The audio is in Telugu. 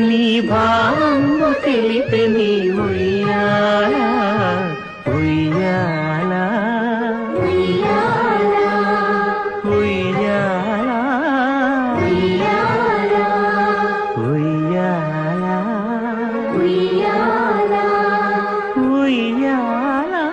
నీ బాంబు తెలిపే నీ ఉయ్యాలా ఉయ్యాలా. ఉయ్యాలా. ఉయ్యాలా. ఉయ్యాలా.